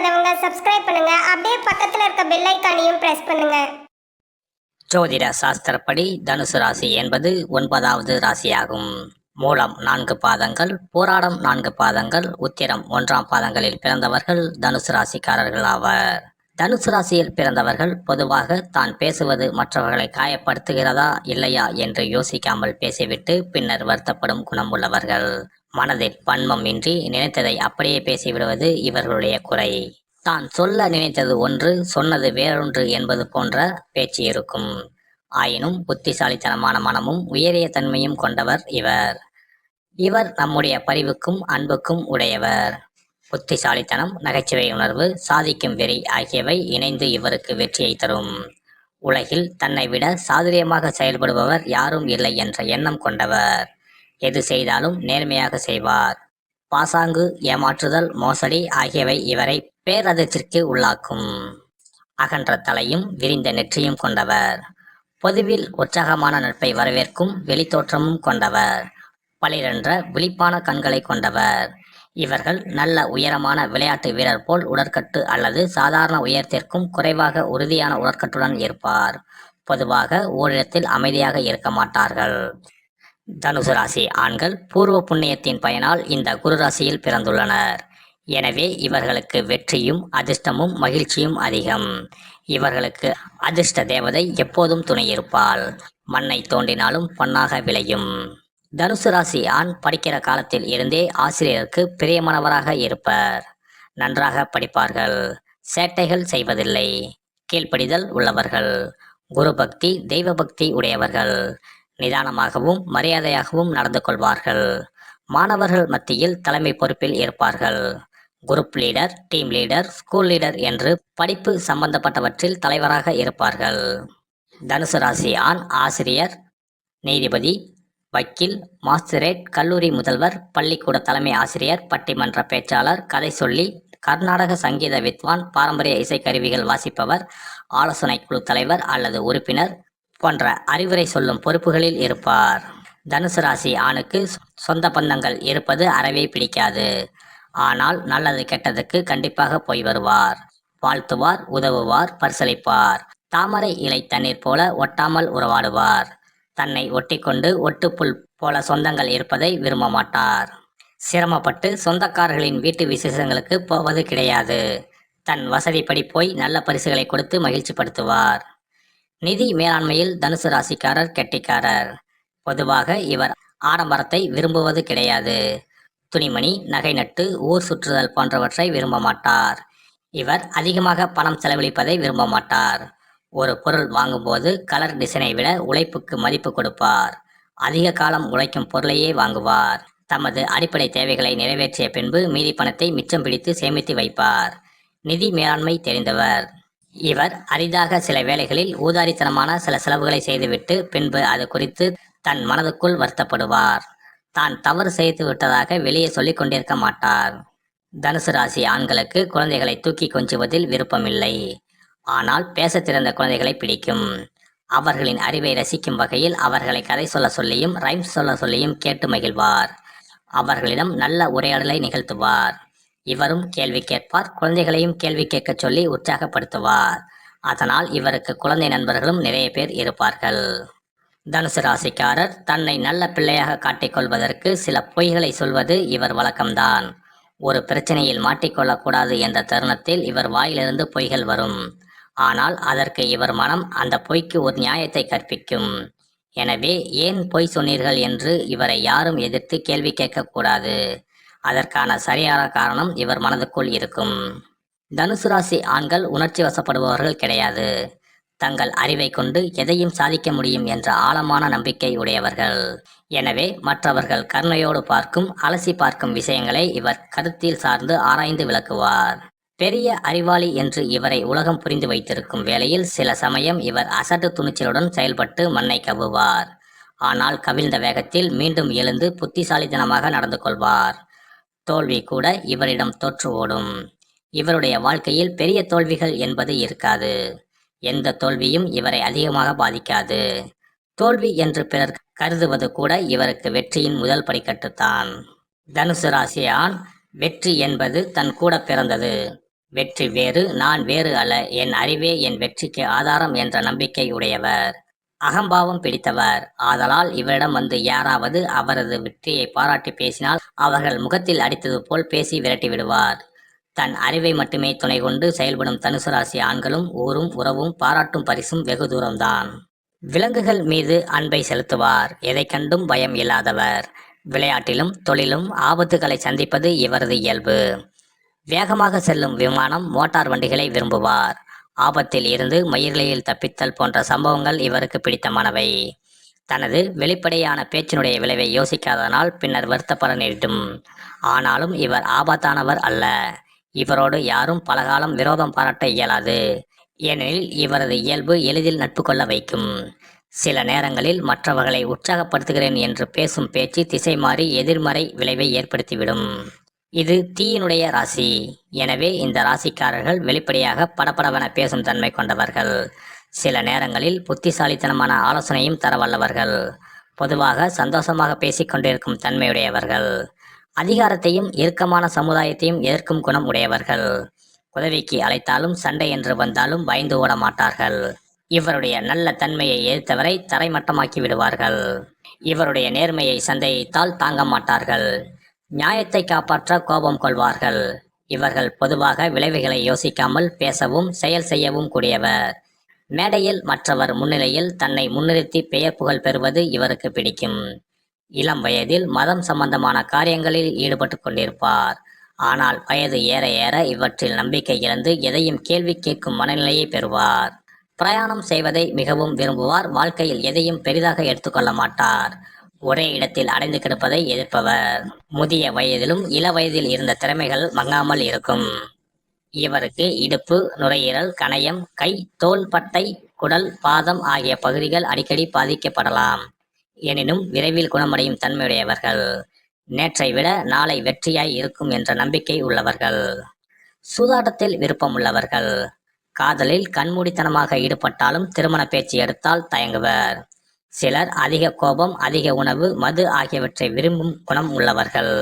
பண்ணாதவங்க சப்ஸ்கிரைப் பண்ணுங்க. அப்படியே பக்கத்துல இருக்க பெல் ஐக்கானையும் பிரஸ் பண்ணுங்க. ஜோதிட சாஸ்திரப்படி தனுசு ராசி என்பது ஒன்பதாவது ராசியாகும். மூலம் நான்கு பாதங்கள் போராடம் நான்கு பாதங்கள் உத்திரம் ஒன்றாம் பாதங்களில் பிறந்தவர்கள் தனுசு ராசிக்காரர்கள் ஆவர். தனுசு ராசியில் பிறந்தவர்கள் பொதுவாக தான் பேசுவது மற்றவர்களை காயப்படுத்துகிறதா இல்லையா என்று யோசிக்காமல் பேசிவிட்டு பின்னர் வருத்தப்படும் குணம் உள்ளவர்கள். மனதில் பண்மம் இன்றி நினைத்ததை அப்படியே பேசிவிடுவது இவர்களுடைய குறை. தான் சொல்ல நினைத்தது ஒன்று சொன்னது வேறொன்று என்பது போன்ற பேச்சு இருக்கும். ஆயினும் புத்திசாலித்தனமான மனமும் உயரிய தன்மையும் கொண்டவர் இவர். இவர் நம்முடைய பரிவுக்கும் அன்புக்கும் உடையவர். புத்திசாலித்தனம் நகைச்சுவை உணர்வு சாதிக்கும் வெறி ஆகியவை இணைந்து இவருக்கு வெற்றியை தரும். உலகில் தன்னை விட சாதுரியமாக செயல்படுபவர் யாரும் இல்லை என்ற எண்ணம் கொண்டவர். எது செய்தாலும் நேர்மையாக செய்வார். பாசாங்கு ஏமாற்றுதல் மோசடி ஆகியவை இவரை பேரதத்திற்கு உள்ளாக்கும். அகன்ற தலையும் விரிந்த நெற்றியும் கொண்டவர். பொதுவில் உற்சாகமான நட்பை வரவேற்கும் வெளித்தோற்றமும் கொண்டவர். பளிரென்ற விழிப்பான கண்களை கொண்டவர். இவர்கள் நல்ல உயரமான விளையாட்டு வீரர் போல் உடற்கட்டு அல்லது சாதாரண உயரத்திற்கும் குறைவாக உறுதியான உடற்கட்டுடன் இருப்பார். பொதுவாக ஓரிடத்தில் அமைதியாக இருக்க மாட்டார்கள். தனுசு ராசி ஆண்கள் பூர்வ புண்ணியத்தின் பயனால் இந்த குரு ராசியில் பிறந்துள்ளனர். எனவே இவர்களுக்கு வெற்றியும் அதிர்ஷ்டமும் மகிழ்ச்சியும் அதிகம். இவர்களுக்கு அதிர்ஷ்ட தேவதை எப்போதும் துணையிருப்பாள் மண்ணை தோண்டினாலும் பொன்னாக விளையும். தனுசு ராசி ஆண் படிக்கிற காலத்தில் இருந்தே ஆசிரியருக்கு பிரியமானவராக இருப்பர். நன்றாக படிப்பார்கள். சேட்டைகள் செய்வதில்லை. கீழ்ப்படிதல் உள்ளவர்கள். குரு பக்தி தெய்வ பக்தி உடையவர்கள். நிதானமாகவும் மரியாதையாகவும் நடந்து கொள்வார்கள். மாணவர்கள் மத்தியில் தலைமை பொறுப்பில் இருப்பார்கள். Group leader team leader school leader என்று படிப்பு சம்பந்தப்பட்டவற்றில் தலைவராக இருப்பார்கள். தனுசு ராசி ஆண் ஆசிரியர் நீதிபதி வக்கீல் மாஸ்டரேட் கல்லூரி முதல்வர் பள்ளிக்கூட தலைமை ஆசிரியர் பட்டிமன்ற பேச்சாளர் கதை சொல்லி கர்நாடக சங்கீத வித்வான் பாரம்பரிய இசைக்கருவிகள் வாசிப்பவர் ஆலோசனை குழு தலைவர் அல்லது உறுப்பினர் போன்ற அறிவுரை சொல்லும் பொறுப்புகளில் இருப்பார். தனுசு ராசி ஆணுக்கு சொந்த பந்தங்கள் இருப்பது அறவே பிடிக்காது. ஆனால் நல்லது கெட்டதுக்கு கண்டிப்பாக போய் வருவார். வாழ்த்துவார் உதவுவார் பரிசளிப்பார். தாமரை இலை தண்ணீர் போல ஒட்டாமல் உறவாடுவார். தன்னை ஒட்டிக்கொண்டு ஒட்டுப்புல் போல சொந்தங்கள் இருப்பதை விரும்ப மாட்டார். சிரமப்பட்டு சொந்தக்காரர்களின் வீட்டு விசேஷங்களுக்கு போவது கிடையாது. தன் வசதிப்படி போய் நல்ல பரிசுகளை கொடுத்து மகிழ்ச்சிப்படுத்துவார். நிதி மேலாண்மையில் தனுசு ராசிக்காரர் கெட்டிக்காரர். பொதுவாக இவர் ஆடம்பரத்தை விரும்புவது கிடையாது. துணிமணி நகை நட்டு ஊர் சுற்றுதல் போன்றவற்றை விரும்ப மாட்டார். இவர் அதிகமாக பணம் செலவழிப்பதை விரும்ப மாட்டார். ஒரு பொருள் வாங்கும்போது கலர் டிசைனை விட உழைப்புக்கு மதிப்பு கொடுப்பார். அதிக காலம் உழைக்கும் பொருளையே வாங்குவார். தமது அடிப்படை தேவைகளை நிறைவேற்றிய பின்பு மீதி பணத்தை மிச்சம் பிடித்து சேமித்து வைப்பார். நிதி மேலாண்மை தெரிந்தவர். இவர் அரிதாக சில வேளைகளில் ஊதாரித்தனமான சில செலவுகளை செய்துவிட்டு பின்பு அது குறித்து தன் மனதுக்குள் வருத்தப்படுவார். தான் தவறு செய்து விட்டதாக வெளியே சொல்லிக் கொண்டிருக்க மாட்டார். தனுசு ராசி ஆண்களுக்கு குழந்தைகளை தூக்கி கொஞ்சுவதில் விருப்பமில்லை. ஆனால் பேசத் திறந்த குழந்தைகளை பிடிக்கும். அவர்களின் அறிவை ரசிக்கும் வகையில் அவர்களை கதை சொல்ல சொல்லியும் ரைம்ஸ் சொல்ல சொல்லியும் கேட்டு மகிழ்வார். அவர்களிடம் நல்ல உரையாடலை நிகழ்த்துவார். இவரும் கேள்வி கேட்பார் குழந்தைகளையும் கேள்வி கேட்கச் சொல்லி உற்சாகப்படுத்துவார். அதனால் இவருக்கு குழந்தை நண்பர்களும் நிறைய பேர் இருப்பார்கள். தனுசு ராசிக்காரர் தன்னை நல்ல பிள்ளையாக காட்டிக்கொள்வதற்கு சில பொய்களை சொல்வது இவர் வழக்கம்தான். ஒரு பிரச்சனையில் மாட்டிக்கொள்ளக்கூடாது என்ற தருணத்தில் இவர் வாயிலிருந்து பொய்கள் வரும். ஆனால் அதற்கு இவர் மனம் அந்த பொய்க்கு ஒரு நியாயத்தை கற்பிக்கும். எனவே ஏன் பொய் சொன்னீர்கள் என்று இவரை யாரும் எதிர்த்து கேள்வி கேட்கக்கூடாது. அதற்கான சரியான காரணம் இவர் மனதுக்குள் இருக்கும். தனுசு ராசி ஆண்கள் உணர்ச்சி வசப்படுபவர்கள் கிடையாது. தங்கள் அறிவை கொண்டு எதையும் சாதிக்க முடியும் என்ற ஆழமான நம்பிக்கை உடையவர்கள். எனவே மற்றவர்கள் கருணையோடு பார்க்கும் அலசி பார்க்கும் விஷயங்களை இவர் கருத்தில் சார்ந்து ஆராய்ந்து விளக்குவார். பெரிய அறிவாளி என்று இவரை உலகம் புரிந்து வைத்திருக்கும் வேளையில் சில சமயம் இவர் அசட்டு துணிச்சலுடன் செயல்பட்டு மண்ணை கவ்வுவார். ஆனால் கவிழ்ந்த வேகத்தில் மீண்டும் எழுந்து புத்திசாலித்தனமாக நடந்து கொள்வார். தோல்வி கூட இவரிடம் தோற்று ஓடும். இவருடைய வாழ்க்கையில் பெரிய தோல்விகள் என்பது இருக்காது. எந்த தோல்வியும் இவரை அதிகமாக பாதிக்காது. தோல்வி என்று பிறர் கருதுவது கூட இவருக்கு வெற்றியின் முதல் படிக்கட்டுத்தான். தனுசு ராசி ஆண் வெற்றி என்பது தன் கூட பிறந்தது. வெற்றி வேறு நான் வேறு அல்ல. என் அறிவே என் வெற்றிக்கு ஆதாரம் என்ற நம்பிக்கை உடையவர். அகம்பாவம் பிடித்தவர். ஆதலால் இவரிடம் வந்து யாராவது அவரது வெற்றியை பாராட்டி பேசினால் அவர்கள் முகத்தில் அடித்தது போல் பேசி விரட்டி விடுவார். தன் அறிவை மட்டுமே துணை கொண்டு செயல்படும் தனுசு ராசி ஆண்களும் ஊரும் உறவும் பாராட்டும் பரிசும் வெகு தூரம்தான். விலங்குகள் மீது அன்பை செலுத்துவார். எதை கண்டும் பயம் இல்லாதவர். விளையாட்டிலும் தொழிலும் ஆபத்துகளை சந்திப்பது இவரது இயல்பு. வேகமாக செல்லும் விமானம் மோட்டார் வண்டிகளை விரும்புவார். ஆபத்தில் இருந்து மயிர்களில் தப்பித்தல் போன்ற சம்பவங்கள் இவருக்கு பிடித்தமானவை. தனது வெளிப்படையான பேச்சினுடைய விளைவை யோசிக்காததனால் பின்னர் வருத்தப்பட நேரிடும். ஆனாலும் இவர் ஆபத்தானவர் அல்ல. இவரோடு யாரும் பலகாலம் விரோதம் பாராட்ட இயலாது. ஏனெனில் இவரது இயல்பு எளிதில் நட்பு கொள்ள வைக்கும். சில நேரங்களில் மற்றவர்களை உற்சாகப்படுத்துகிறேன் என்று பேசும் பேச்சு திசை மாறி எதிர்மறை விளைவை ஏற்படுத்திவிடும். இது தீயினுடைய ராசி. எனவே இந்த ராசிக்காரர்கள் வெளிப்படையாக படப்படவென பேசும் தன்மை கொண்டவர்கள். சில நேரங்களில் புத்திசாலித்தனமான ஆலோசனையும் தர வல்லவர்கள். பொதுவாக சந்தோஷமாக பேசிக் கொண்டிருக்கும் தன்மையுடையவர்கள். அதிகாரத்தையும் இறுக்கமான சமுதாயத்தையும் எதிர்க்கும் குணம் உடையவர்கள். உதவிக்கு அழைத்தாலும் சண்டை என்று வந்தாலும் பயந்து ஓட மாட்டார்கள். இவருடைய நல்ல தன்மையை எதிர்த்தவரை தரைமட்டமாக்கி விடுவார்கள். இவருடைய நேர்மையை சந்தேகித்தால் தாங்க மாட்டார்கள். நியாயத்தை காப்பாற்ற கோபம் கொள்வார்கள். இவர்கள் பொதுவாக விளைவுகளை யோசிக்காமல் பேசவும் செயல் செய்யவும் கூடியவர். மேடையில் மற்றவர் முன்னிலையில் தன்னை முன்னிறுத்தி பெயர் புகழ் பெறுவது இவருக்கு பிடிக்கும். இளம் வயதில் மதம் சம்பந்தமான காரியங்களில் ஈடுபட்டு கொண்டிருப்பார். ஆனால் வயது ஏற ஏற இவற்றில் நம்பிக்கை இழந்து எதையும் கேள்வி கேட்கும் மனநிலையை பெறுவார். பிரயாணம் செய்வதை மிகவும் விரும்புவார். வாழ்க்கையில் எதையும் பெரிதாக எடுத்துக்கொள்ள மாட்டார். ஒரே இடத்தில் அடைந்து கிடப்பதை எதிர்ப்பவர். முதிய வயதிலும் இள வயதில் இருந்த திறமைகள் மங்காமல் இருக்கும். இவருக்கு இடுப்பு நுரையீரல் கணையம் கை தோல் பட்டை குடல் பாதம் ஆகிய பகுதிகள் அடிக்கடி பாதிக்கப்படலாம். எனினும் விரைவில் குணமடையும் தன்மையுடையவர்கள். நேற்றை விட நாளை வெற்றியாய் இருக்கும் என்ற நம்பிக்கை உள்ளவர்கள். சூதாட்டத்தில் விருப்பம் உள்ளவர்கள். காதலில் கண்மூடித்தனமாக ஈடுபட்டாலும் திருமண பேச்சு எடுத்தால் தயங்குவர். சிலர் அதிக கோபம் அதிக உணவு மது ஆகியவற்றை விரும்பும் குணம் உள்ளவர்கள்.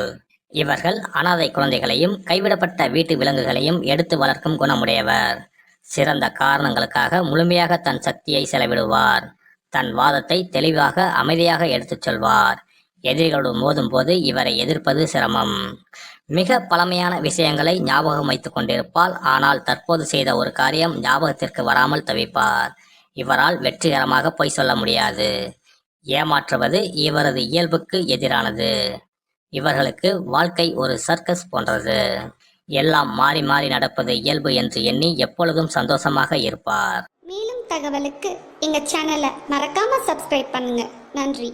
இவர்கள் அனாதை குழந்தைகளையும் கைவிடப்பட்ட வீட்டு விலங்குகளையும் எடுத்து வளர்க்கும் குணமுடையவர். சிறந்த காரணங்களுக்காக முழுமையாக தன் சக்தியை செலவிடுவார். தன் வாதத்தை தெளிவாக அமைதியாக எடுத்துச் சொல்வார். எதிரிகளுடன் மோதும் போது இவரை எதிர்ப்பது சிரமம். மிக பழமையான விஷயங்களை ஞாபகம் வைத்துக் கொண்டிருப்பால் ஆனால் தற்போது செய்த ஒரு காரியம் ஞாபகத்திற்கு வராமல் தவிப்பார். இவரால் வெற்றிகரமாக பொய் சொல்ல முடியாது. ஏமாற்றுவது இவரது இயல்புக்கு எதிரானது. இவர்களுக்கு வாழ்க்கை ஒரு சர்க்கஸ் போன்றது. எல்லாம் மாறி மாறி நடப்பது இயல்பு என்று எண்ணி எப்பொழுதும் சந்தோஷமாக இருப்பார். மேலும் தகவலுக்கு எங்கள் சேனலை மறக்காமல் சப்ஸ்கிரைப் பண்ணுங்கள் நன்றி.